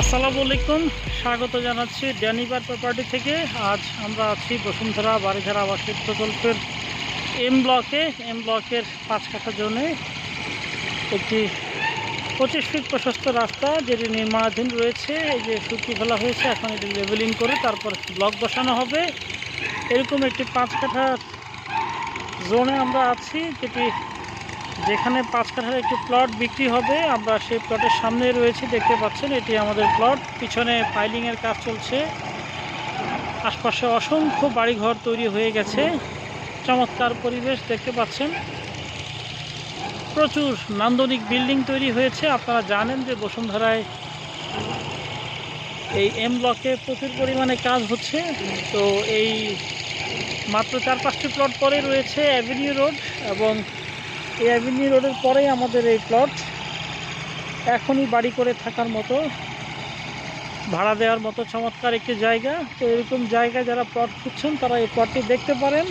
আসসালামু আলাইকুম। স্বাগত জানাচ্ছি ড্যানিবার প্রপার্টি থেকে। আজ আমরা আছি বসুন্ধরা বাড়িধারা আবাসিক প্রকল্পের এম ব্লকে। এম ব্লকের পাঁচ কাঠা জোনে একটি পঁচিশ ফিট প্রশস্ত রাস্তা যেটি নির্মাণাধীন রয়েছে। এই যে শুকিয়ে ফেলা হয়েছে, এখন এটি লেভেলিং করে তারপর ব্লক বসানো হবে। এরকম একটি পাঁচ কাঠা জোনে আমরা আছি, যেটি যেখানে পাঁচ কাঠার একটি প্লট বিক্রি হবে, আমরা সেই প্লটের সামনে রয়েছি, দেখতে পাচ্ছেন, এটি আমাদের প্লট পিছনে পাইলিংয়ের কাজ চলছে। আশপাশে অসংখ্য বাড়িঘর তৈরি হয়ে গেছে। চমৎকার পরিবেশ দেখতে পাচ্ছেন। প্রচুর নান্দনিক বিল্ডিং তৈরি হয়েছে। আপনারা জানেন যে বসুন্ধরায় এই এম ব্লকে প্রচুর পরিমাণে কাজ হচ্ছে। তো এই মাত্র চার পাঁচটি প্লট পরে রয়েছে অ্যাভিনিউ রোড এবং এই অ্যাভিনিউ রোডের পরেই আমাদের এই প্লট এখনই বাড়ি করে থাকার মতো, ভাড়া দেওয়ার মতো চমৎকার একটি জায়গা। তো এরকম জায়গায় যারা প্লট খুঁজছেন, তারা এই প্লটটি দেখতে পারেন।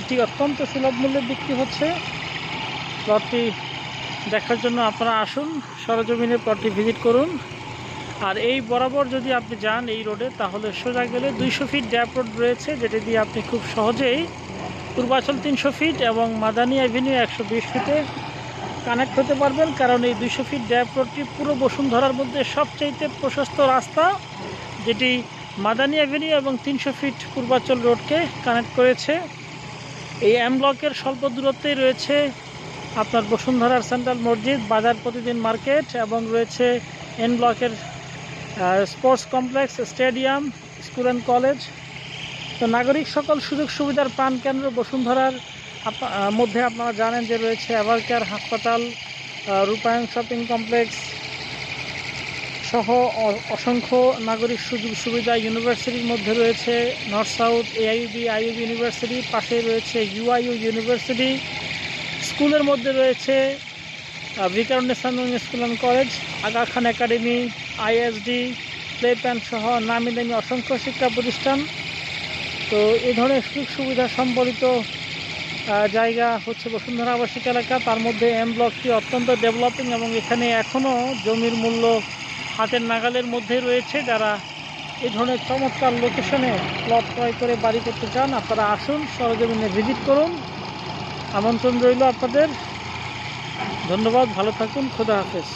এটি অত্যন্ত সুলভ মূল্যে বিক্রি হচ্ছে। প্লটটি দেখার জন্য আপনারা আসুন, সরজমিনে প্লটটি ভিজিট করুন। আর এই বরাবর যদি আপনি যান এই রোডে তাহলে সোজা গেলে দুইশো ফিট ড্যাপ রোড রয়েছে, যেটি দিয়ে আপনি খুব সহজেই পূর্বাচল তিনশো ফিট এবং মাদানী অ্যাভিনিউ একশো বিশ ফিটে কানেক্ট হতে পারবেন, কারণ এই দুইশো ফিট ড্যাপ রোডটি পুরো বসুন্ধরার মধ্যে সবচাইতে প্রশস্ত রাস্তা, যেটি মাদানী অ্যাভিনিউ এবং তিনশো ফিট পূর্বাচল রোডকে কানেক্ট করেছে। এই এম ব্লকের স্বল্প দূরত্বেই রয়েছে আপনার বসুন্ধরার সেন্ট্রাল মসজিদ, বাজার প্রতিদিন মার্কেট এবং রয়েছে এন ব্লকের sports complex, stadium, school and college. তো নাগরিক সকল সুযোগ সুবিধার প্রাণকেন্দ্র বসুন্ধরার মধ্যে আপনারা জানেন যে রয়েছে এভারকেয়ার হাসপাতাল রূপায়ণ শপিং কমপ্লেক্স সহ অসংখ্য নাগরিক সুযোগ সুবিধা ইউনিভার্সিটির মধ্যে রয়েছে। North South AIB IUB university পাশে রয়েছে ইউআইইউ ইউনিভার্সিটি স্কুলের মধ্যে রয়েছে Viqarunnisa school and college Aga Khan academy ISD playpen সহ নামি দামি অসংখ্য শিক্ষা প্রতিষ্ঠান। তো এই ধরনের সুযোগ সুবিধা সম্বলিত জায়গা হচ্ছে বসুন্ধরা আবাসিক এলাকা। তার মধ্যে এম ব্লকটি অত্যন্ত ডেভেলপিং এবং এখানে এখনও জমির মূল্য হাতের নাগালের মধ্যে রয়েছে। যারা এই ধরনের চমৎকার লোকেশনে প্লট ক্রয় করে বাড়ি করতে চান, আপনারা আসুন, সরজমিনে ভিজিট করুন। আমন্ত্রণ রইল আপনাদের। ধন্যবাদ, ভালো থাকুন, খোদা হাফেজ।